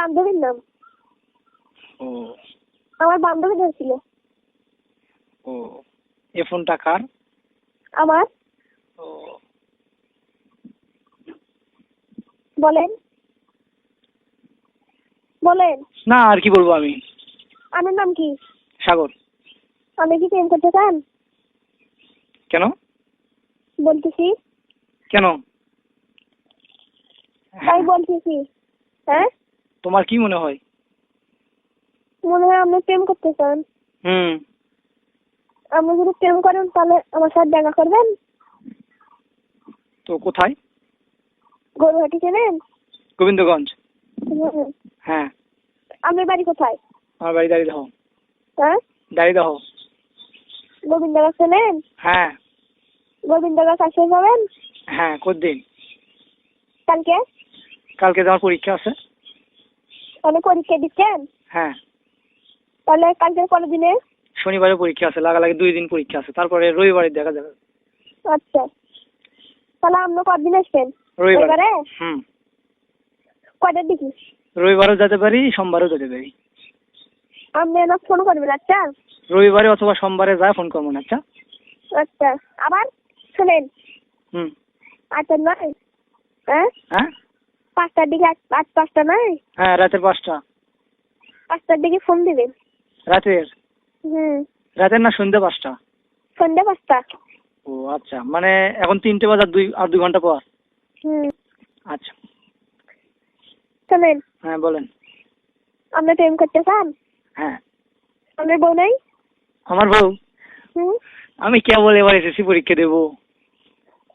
বান্ধবীর নাম। আমার বান্ধবী ধরছিল। ও। এ ফোনটা কার? আমার। ও। বলেন। বলেন। না আর কি বলব আমি? আমার নাম কি? সাগর। আমি কি প্রেম করতে চান? কেন? বলতেছি। কেন? তাই বলতেছি। হ্যাঁ? তোমার কি মনে হয়? মনে হয় আপনি প্রেম করতে চান হুম। আপনি যদি প্রেম করেন তাহলে আমার সাথে দেখা করবেন? তো কোথায়? গরুহাটি চেনেন? গোবিন্দগঞ্জ। হ্যাঁ। আপনার বাড়ি কোথায়? আমার বাড়ি দাঁড়িয়ে দাও হ্যাঁ? দাঁড়িয়ে দাও গোবিন্দ গাছ চেনেন? হ্যাঁ। গোবিন্দ গাছ আসে যাবেন? হ্যাঁ কদিন কালকে? কালকে তোমার পরীক্ষা আছে। তাহলে পরীক্ষা দিচ্ছেন? হ্যাঁ। তাহলে কালকে দিনে? শনিবারে পরীক্ষা আছে লাগালাগি দুই দিন পরীক্ষা আছে তারপরে রবিবারে দেখা যাবে। আচ্ছা। তাহলে আপনি কদিন আসবেন? রবিবার। হুম। কয়টার দিকে? রবিবারও যেতে পারি সোমবারও যেতে পারি। আপনি আমাকে ফোন করবেন আচ্ছা? রবিবারে অথবা সোমবারে যা ফোন করব না আচ্ছা? আচ্ছা। আবার শুনেন? হুম। আচ্ছা নয়। হ্যাঁ? হ্যাঁ? পাঁচটার দিকে আট পাঁচটা নয়? হ্যাঁ রাতের পাঁচটা। পাঁচটার দিকে ফোন দিবেন রাতের? হুম। রাতের না সন্ধ্যে পাঁচটা? সন্ধ্যা পাঁচটা। ও আচ্ছা। মানে এখন তিনটে বাজার দুই আর দুই ঘণ্টা পর? হুম। আচ্ছা। শোনেন হ্যাঁ বলেন। আপনি প্রেম করতে চান? হ্যাঁ। আপনার বউ নাই? আমার বউ? হুম। আমি কেবল এবার এসএসসি পরীক্ষা দেবো।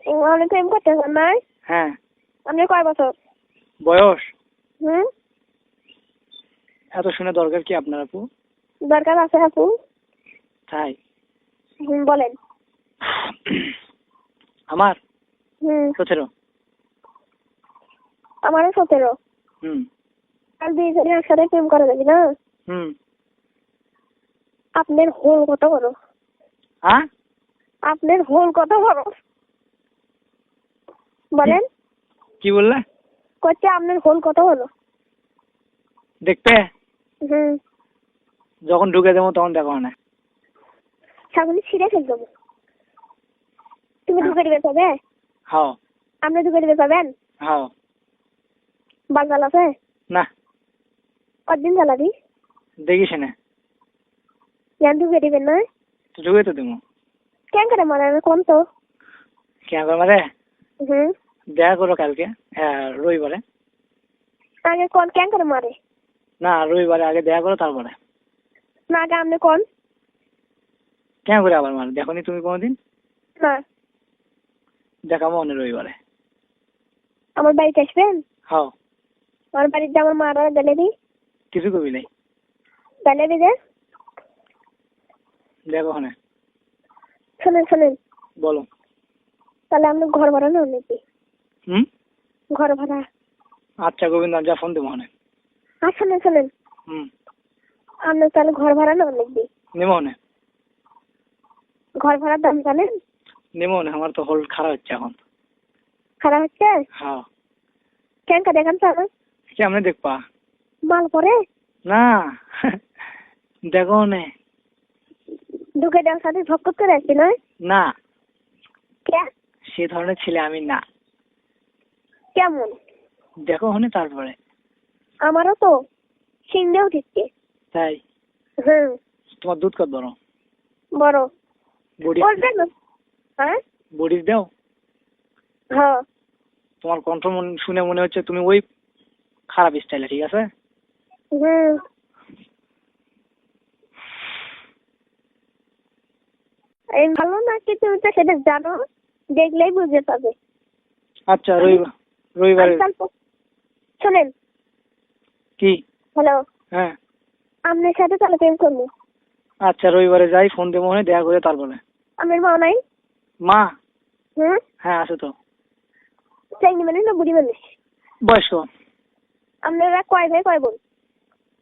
ও, আপনি প্রেম করতে চান নাই? হ্যাঁ। আপনার কয় বছর? বয়স? হুম? এত শুনে দরকার কি আপনার আপু? দরকার আছে আপু। তাই? হুম বলেন। আমার? হুম। সতেরো। আমারও সতেরো। হুম। কাল আর দুইজনে একসাথে প্রেম করা যাবে না? হুম। আপনার হোল কত বড়? হ্যাঁ? আপনার হোল কত বড়? বলেন। কি বললে? করছে আপনার হোল কত হলো? দেখতে? হুম। যখন ঢুকে দেবো তখন দেখো না ছাগলি ছিঁড়ে ফেল দেবো। তুমি ঢুকে দিবে তবে? হাও আপনি ঢুকে দিবে পাবেন হাও বাঙ্গাল আছে? না। কদিন চালাবি দেখিস না। জান ঢুকে দিবেন না? ঢুকে তো দেবো। কেন করে মারে কোন তো? কেন করে মারে? হুম। দেখা করো কালকে হ্যাঁ রবিবারে আগে কোন কেন করে মারে না রবিবারে আগে দেখা করো তারপরে না আগে আপনি কোন? কেন করে আবার মারে দেখো নি তুমি কোনোদিন? না। দেখাবো অনেক রবিবারে আমার বাড়িতে আসবেন হাও। আমার বাড়িতে আমার মারা গেলে দি কিছু কবি নাই? গেলে দি দেখো শোনেন শোনেন বলো। তাহলে আপনি ঘর ভাড়া নেন নাকি? হুম? ঘর ভাড়া। আচ্ছা গোবিন্দ যা ফোন দেবো ওখানে আর শোনেন শোনেন। হুম। আপনি তাহলে ঘর ভাড়া নেন নাকি নেব ওখানে ঘর ভাড়ার দাম জানেন? নেব ওখানে আমার তো হল খারাপ হচ্ছে এখন। খারাপ হচ্ছে? হ্যাঁ। কেন কা দেখান তো আমার কেমনে দেখবা। মাল পরে? না। দেখো ওখানে ঢুকে দেওয়ার সাথে ঝক্কর করে আসছি নয়? না। কে? সে ধরনের ছেলে আমি না। কেমন? দেখো ওখানে তারপরে। আমারও তো সিংড়ে উঠিচ্ছে তাই? হুম। তোমার দুধ কত বড়? বড়। বডি হ্যাঁ? বডি দাও। হ্যাঁ। তোমার কণ্ঠ মন- শুনে মনে হচ্ছে তুমি ওই খারাপ স্টাইলে ঠিক আছে? হুম। এই ভালো না কি তুমি তো সেটা জানো? দেখলেই বুঝতে পারবে আচ্ছা রবিবার। রবিবারে। শোনেন। কি? হ্যালো। হ্যাঁ। আপনার সাথে তাহলে প্রেম করব। আচ্ছা রবিবারে যাই ফোন দেবো ওখানে দেখা করে তারপরে। আপনার মা নাই? মা? হুম? হ্যাঁ আছে তো। চাইনি মানে না বুড়ি মানুষ? বয়স্ক। আপনারা কয় ভাই কয় বোন?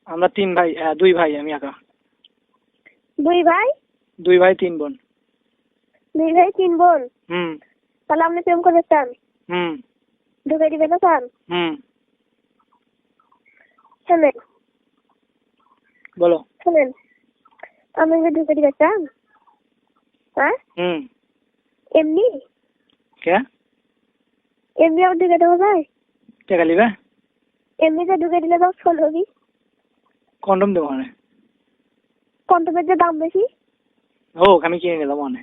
আমরা তিন ভাই হ্যাঁ দুই ভাই আমি একা। দুই ভাই? দুই ভাই তিন বোন। দুই ভাই তিন বোন? হুম। তাহলে আপনি প্রেম করতে চান হুম। ঢুকে দিবে না চান হুম শোনেন বলো শোনেন আমি যে ঢুকে দিবে চান হ্যাঁ হুম এমনি কে এমনি আমার ঢুকে দেবো ভাই টাকা নিবে এমনিতে ঢুকে দিলে তো ফোন হবি কন্ডম দেবো মানে কন্টমের যে দাম বেশি হোক আমি কিনে নিলাম মানে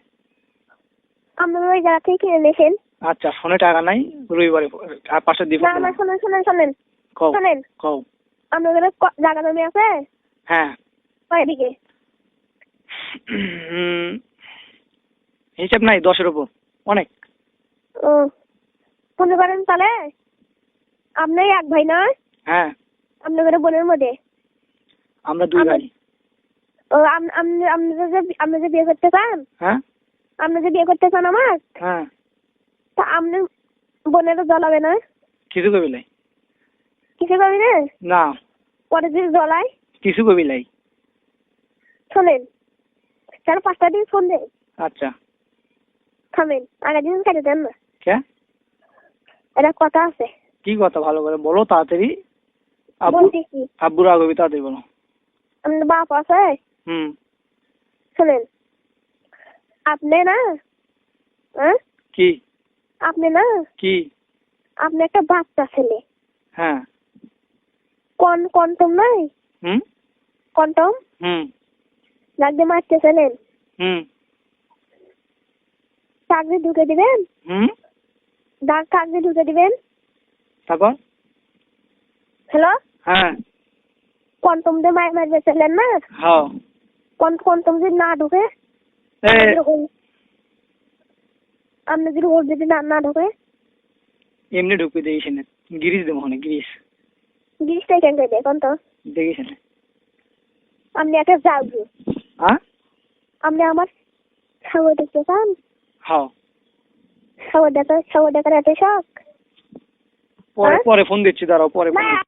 আপনারা ওই জায়গা থেকে কিনে নিয়েছেন আচ্ছা ফোনে টাকা নাই রবিবারে আর পাঁচটা দিব না না শোনেন শোনেন শোনেন। কও শোনেন। কও। আপনাদের জায়গা জমি আছে? হ্যাঁ। কয়দিকে উম, হিসাব নাই দশের উপর অনেক। ও মনে করেন তাহলে আপনি এক ভাই না? হ্যাঁ। আপনাদের বোনের মধ্যে? আমরা দুই ভাই। ও আপনি আপনি যে আপনি যে বিয়ে করতে চান? হ্যাঁ। আপনি যে বিয়ে করতে চান আমার? হ্যাঁ। তা আপনি বোনেরও জ্বলাবে না? কিছু কবি লাই কিছু পাবি না না। পরে যদি জ্বলায়? কিছু কবি লাই শোনেন পাঁচটা দিন ফোন দেন আচ্ছা। থামেন আগের দিন কেটে দেন না। কে? এটা কথা আছে। কি কথা? ভালো করে বলো তাড়াতাড়ি। আব্বুর আগবি তাড়াতাড়ি বলো। আপনার বাপ আছে? হুম। শোনেন আপনি না হ্যাঁ? কি? আপনি না? কি? আপনি একটা বাচ্চা ছেলে। হ্যাঁ। কন কন্টম নাই? হুম? কন্টম? হুম। লাগতে মারতেছিলেন হুম। চাকরি ঢুকে দিবেন? হুম? ডাক চাকরি ঢুকে দিবেন? তারপর? হ্যালো? হ্যাঁ। কন্টম দিয়ে মার মারবে ছিলেন না? হ্যাঁ। কোন কন্টম যদি না ঢুকে? আপনি যদি ওর যদি না না ঢুকে? এমনি ঢুকবে দেখিস না গিরিশ দেবো মানে গিরিশ জিনিসটা কেন করে দেখুন তো দেখিস না আপনি একটা যাবি হ্যাঁ আপনি আমার সাগর দেখতে চান হ্যাঁ সাগর দেখা সাগর দেখার এত শখ পরে? পরে ফোন দিচ্ছি দাঁড়াও পরে ফোন না